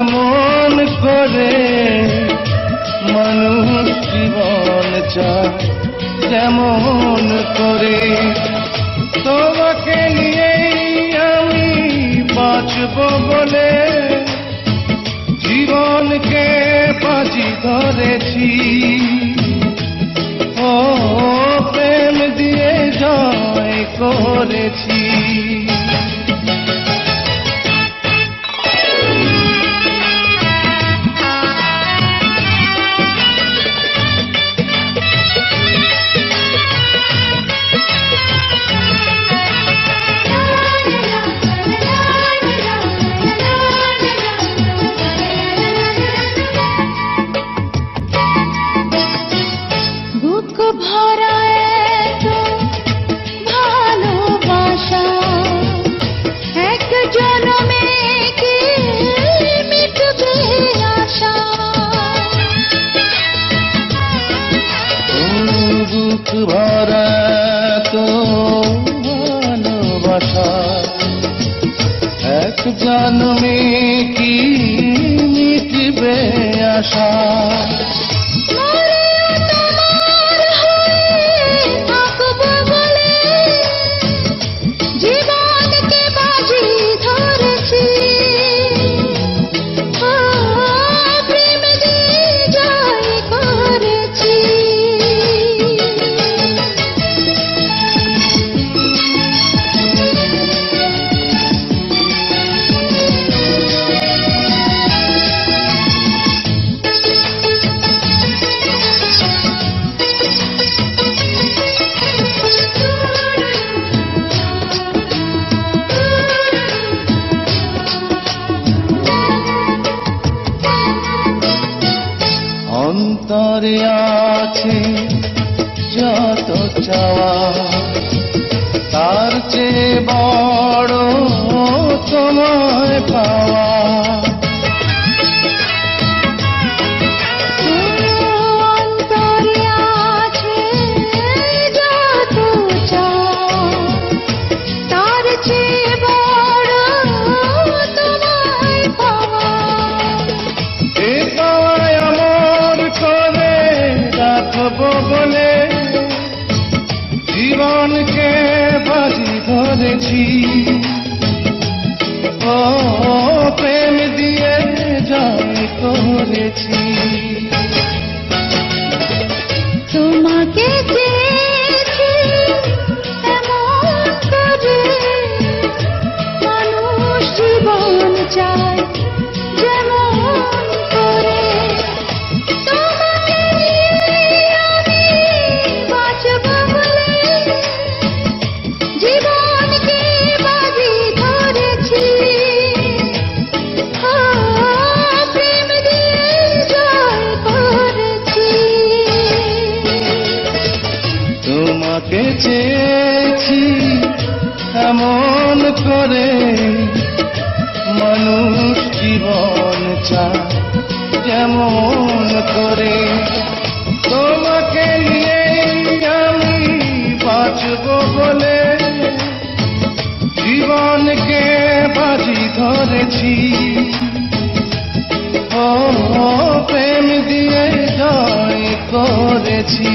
এমন করে মানুষ জীবন চায় যেমন করে। তোমাকে নিয়েই আমি বাঁচব বলে জীবনকে বাজি ধরেছি। ও, প্রেম দিয়ে জয় করেছি। ভরা তো ভালোবাসা এক জন্মে কি মিটবে আশা? অন্তরে আছে যত চাওয়া জীবনকে বাজি ধরেছি। ও প্রেম দিয়ে জয় করেছি। তোমাকে মানুষ জীবন চায়। এমন করে মানুষ জীবন চায়, যেমন করে তোমাকে নিয়ে আমি বাঁচব বলে জীবনকে বাজি ধরেছি। ও প্রেম দিয়ে জয় করেছি।